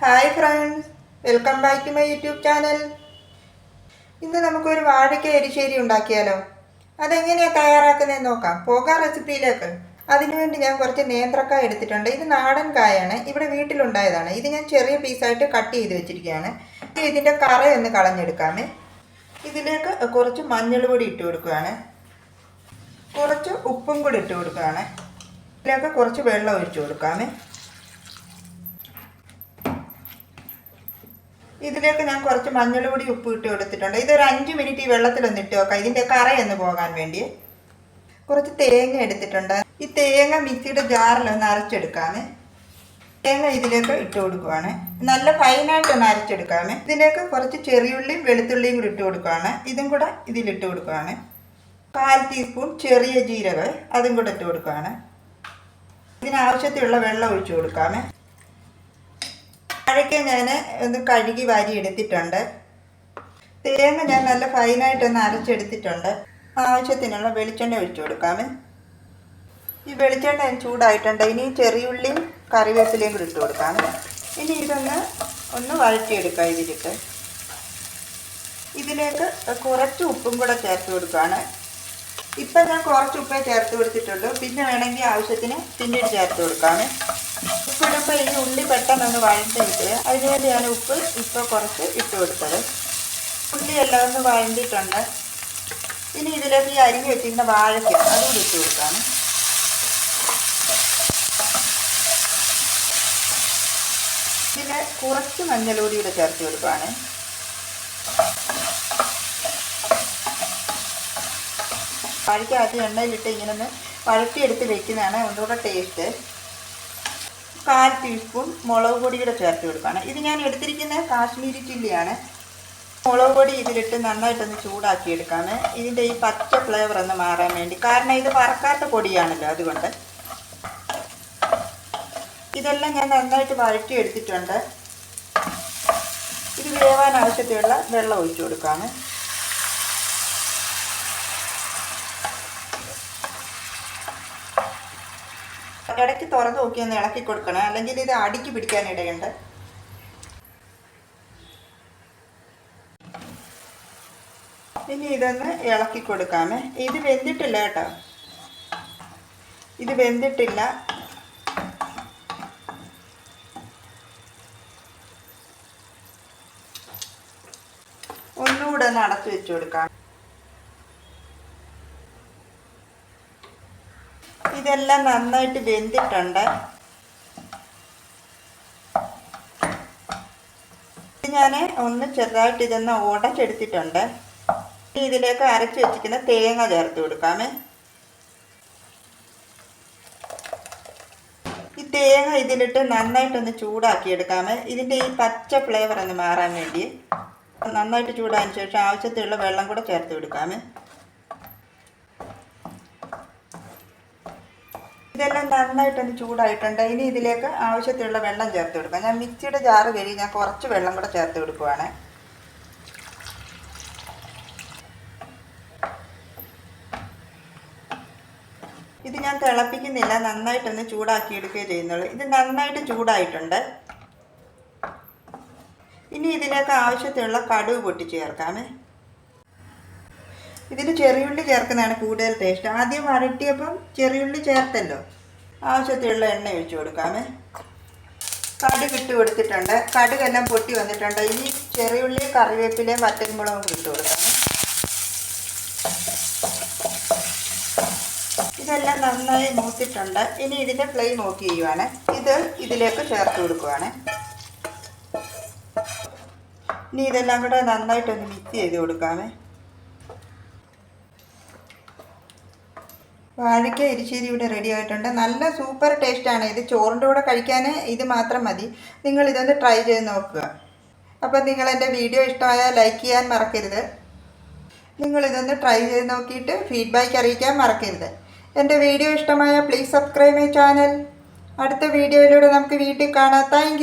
Hi friends welcome back to my YouTube channel ഇന്ന് നമുക്കൊരു വാഴയ്ക്ക എരിശ്ശേരി ഉണ്ടാക്കിയാലോ? അതെങ്ങനെയാണ് തയ്യാറാക്കുന്നതെന്ന് നോക്കാം. പോകാം റെസിപ്പിയിലേക്ക് അതിനുവേണ്ടി ഞാൻ കുറച്ച് നേന്ത്രക്കായ എടുത്തിട്ടുണ്ട്. ഇത് നാടൻ കായാണ്. ഇവിടെ വീട്ടിലുണ്ടായതാണ്. ഇത് ഞാൻ ചെറിയ പീസായിട്ട് കട്ട് ചെയ്ത് വെച്ചിരിക്കുകയാണ്. ഇതിന്റെ കറയൊന്ന് കളഞ്ഞെടുക്കാമേ. ഇതിലേക്ക് കുറച്ച് മഞ്ഞൾ പൊടി ഇട്ട് കൊടുക്കുകയാണ്. കുറച്ച് ഉപ്പും കൂടി ഇട്ട് കൊടുക്കുകയാണ്. ഇതിലേക്ക് കുറച്ച് വെള്ളം ഒഴിച്ചു കൊടുക്കാമേ. ഇതിലേക്ക് ഞാൻ കുറച്ച് മഞ്ഞൾപൊടി ഉപ്പ് ഇട്ട് കൊടുത്തിട്ടുണ്ട്. ഇതൊരു അഞ്ച് മിനിറ്റ് ഈ വെള്ളത്തിലൊന്ന് ഇട്ട് വെക്കാം. ഇതിന്റെ കറയൊന്ന് പോകാൻ വേണ്ടി. കുറച്ച് തേങ്ങ എടുത്തിട്ടുണ്ട്. ഈ തേങ്ങ മിക്സിയുടെ ജാറിലൊന്ന് അരച്ചെടുക്കാമേ. തേങ്ങ ഇതിലേക്ക് ഇട്ട് കൊടുക്കുവാണ്. നല്ല ഫൈനായിട്ടൊന്ന് അരച്ചെടുക്കാമേ. ഇതിലേക്ക് കുറച്ച് ചെറിയുള്ളിയും വെളുത്തുള്ളിയും കൂടി ഇട്ട് കൊടുക്കുവാണ്. ഇതും കൂടെ ഇതിലിട്ട് കൊടുക്കുവാണ്. കാൽ ടീസ്പൂൺ ചെറിയ ജീരകം അതും കൂടെ ഇട്ട് കൊടുക്കുവാണ്. ഇതിനാവശ്യത്തിലുള്ള വെള്ളം ഒഴിച്ചു കൊടുക്കാമേ. വാഴയ്ക്ക ഞാൻ ഒന്ന് കഴുകി വാരി എടുത്തിട്ടുണ്ട്. തേങ്ങ ഞാൻ നല്ല ഫൈനായിട്ടൊന്ന് അരച്ചെടുത്തിട്ടുണ്ട്. ആവശ്യത്തിനുള്ള വെളിച്ചെണ്ണ ഒഴിച്ചു കൊടുക്കാമേ. ഈ വെളിച്ചെണ്ണ ഞാൻ ചൂടായിട്ടുണ്ട്. ഇനി ചെറിയുള്ളിയും കറിവേപ്പിലയും കൂടി ഇട്ട് കൊടുക്കാം ഇനി ഇതൊന്ന് ഒന്ന് വഴറ്റിയെടുക്കാം ഇതിലിട്ട് ഇതിലേക്ക് കുറച്ച് ഉപ്പും കൂടെ ചേർത്ത് കൊടുക്കുകയാണ്. ഇപ്പം ഞാൻ കുറച്ച് ഉപ്പേ ചേർത്ത് കൊടുത്തിട്ടുള്ളൂ. പിന്നെ വേണമെങ്കിൽ ആവശ്യത്തിന് പിന്നീട് ചേർത്ത് കൊടുക്കാമേ. ഉപ്പിടുമ്പോൾ ഈ ഉള്ളി പെട്ടെന്നൊന്ന് വഴണ്ടിരിക്കുക അതിനുവേണ്ടി ഞാൻ ഉപ്പ് ഇപ്പോൾ കുറച്ച് ഇട്ട് കൊടുത്തത്. ഉള്ളി എല്ലാം ഒന്ന് വഴണ്ടിയിട്ടുണ്ട് ഇനി ഇതിലേക്ക് ഈ അരിഞ്ഞ് വെച്ചിരുന്ന വാഴയ്ക്ക അതുകൂടി ഇട്ട് കൊടുക്കാം ഇതിൽ കുറച്ച് മഞ്ഞളൂടി കൂടെ ചേർത്ത് കൊടുക്കുകയാണ് വാഴയ്ക്ക ആദ്യം എണ്ണയിലിട്ട് ഇങ്ങനെ ഒന്ന് വഴറ്റിയെടുത്ത് വെക്കുന്നതാണ് ഒന്നുകൂടെ ടേസ്റ്റ്. കാൽ ടീസ്പൂൺ മുളക് പൊടി കൂടെ ചേർത്ത് കൊടുക്കുകയാണ്. ഇത് ഞാൻ എടുത്തിരിക്കുന്ന കാശ്മീരി ചില്ലിയാണ്. മുളക് പൊടി ഇതിലിട്ട് നന്നായിട്ടൊന്ന് ചൂടാക്കി എടുക്കാണ് ഇതിന്റെ ഈ പച്ച ഫ്ലേവർ ഒന്ന് മാറാൻ വേണ്ടി. കാരണം ഇത് പറക്കാത്ത പൊടിയാണല്ലോ അതുകൊണ്ട്. ഇതെല്ലാം ഞാൻ നന്നായിട്ട് വഴറ്റി എടുത്തിട്ടുണ്ട് ഇത് വേവാൻ ആവശ്യത്തിലുള്ള വെള്ളം ഒഴിച്ചു കൊടുക്കാണ് ഇടയ്ക്ക് തുറന്ന് നോക്കി ഒന്ന് ഇളക്കി കൊടുക്കണം. അല്ലെങ്കിൽ ഇത് അടിക്ക് പിടിക്കാൻ ഇടയുണ്ട്. ഇനി ഇതൊന്ന് ഇളക്കി കൊടുക്കാമേ. ഇത് വെന്തിട്ടില്ല കേട്ടോ. ഇത് വെന്തിട്ടില്ല. ഒന്നുകൂടെ ഒന്ന് അടച്ചു വെച്ച് കൊടുക്കാം. ഇതെല്ലാം നന്നായിട്ട് വെന്തിട്ടുണ്ട്. ഞാൻ ഒന്ന് ചെറുതായിട്ട് ഇതൊന്ന് ഉടച്ചെടുത്തിട്ടുണ്ട്. ഇതിലേക്ക് അരച്ച് വെച്ചിരിക്കുന്ന തേങ്ങ ചേർത്ത് കൊടുക്കാമേ. ഈ തേങ്ങ ഇതിലിട്ട് നന്നായിട്ടൊന്ന് ചൂടാക്കി എടുക്കാമേ. ഇതിന്റെ ഈ പച്ച ഫ്ലേവർ ഒന്ന് മാറാൻ വേണ്ടി. നന്നായിട്ട് ചൂടായതിന് ശേഷം ആവശ്യത്തിലുള്ള വെള്ളം കൂടെ ചേർത്ത് കൊടുക്കാമേ. ഇതെല്ലാം നന്നായിട്ടൊന്ന് ചൂടായിട്ടുണ്ട്. ഇനി ഇതിലേക്ക് ആവശ്യത്തിലുള്ള വെള്ളം ചേർത്ത് കൊടുക്കാം. ഞാൻ മിക്സിയുടെ ജാറ് കഴുകി ഞാൻ കുറച്ച് വെള്ളം കൂടെ ചേർത്ത് കൊടുക്കുവാണ്. ഇത് ഞാൻ തിളപ്പിക്കുന്നില്ല. നന്നായിട്ടൊന്ന് ചൂടാക്കി എടുക്കുകയോ ചെയ്യുന്നുള്ളൂ. ഇത് നന്നായിട്ട് ചൂടായിട്ടുണ്ട്. ഇനി ഇതിലേക്ക് ആവശ്യത്തിനുള്ള കടുക് പൊട്ടിച്ച് ചേർക്കാമേ. ഇതിൽ ചെറിയുള്ളി ചേർക്കുന്നതാണ് കൂടുതൽ ടേസ്റ്റ് ആദ്യം വരട്ടിയപ്പം ചെറിയുള്ളി ചേർത്തല്ലോ. ആവശ്യത്തിലുള്ള എണ്ണ ഒഴിച്ചു കൊടുക്കാമേ. കടുക് ഇട്ട് കൊടുത്തിട്ടുണ്ട്. കടുകെല്ലാം പൊട്ടി വന്നിട്ടുണ്ട്. ഇനി ചെറിയുള്ളി കറിവേപ്പിലയും വറ്റൻമുളകും കൂടി ഇട്ട് കൊടുക്കാം. ഇതെല്ലാം നന്നായി മൂത്തിട്ടുണ്ട്. ഇനി ഇതിന്റെ ഫ്ലെയിം ഓഫ് ചെയ്യുവാണ്. ഇത് ഇതിലേക്ക് ചേർത്ത് കൊടുക്കുവാണ്. ഇനി ഇതെല്ലാം കൂടെ നന്നായിട്ടൊന്ന് മിക്സ് ചെയ്ത് കൊടുക്കാമേ. വാഴയ്ക്ക എരിശ്ശേരി ഇവിടെ റെഡി ആയിട്ടുണ്ട്. നല്ല സൂപ്പർ ടേസ്റ്റാണ് ഇത് ചോറിന്റെ കൂടെ കഴിക്കാൻ ഇത് മാത്രം മതി. നിങ്ങൾ ഇതൊന്ന് ട്രൈ ചെയ്ത് നോക്കുക. അപ്പോൾ നിങ്ങൾ എന്റെ വീഡിയോ ഇഷ്ടമായാൽ ലൈക്ക് ചെയ്യാൻ മറക്കരുത്. നിങ്ങൾ ഇതൊന്ന് ട്രൈ ചെയ്ത് നോക്കിയിട്ട് ഫീഡ്ബാക്ക് അറിയിക്കാൻ മറക്കരുത്. എന്റെ വീഡിയോ ഇഷ്ടമായ പ്ലീസ് സബ്സ്ക്രൈബ് മൈ ചാനൽ അടുത്ത വീഡിയോയിലൂടെ നമുക്ക് വീട്ടിൽ കാണാം. താങ്ക്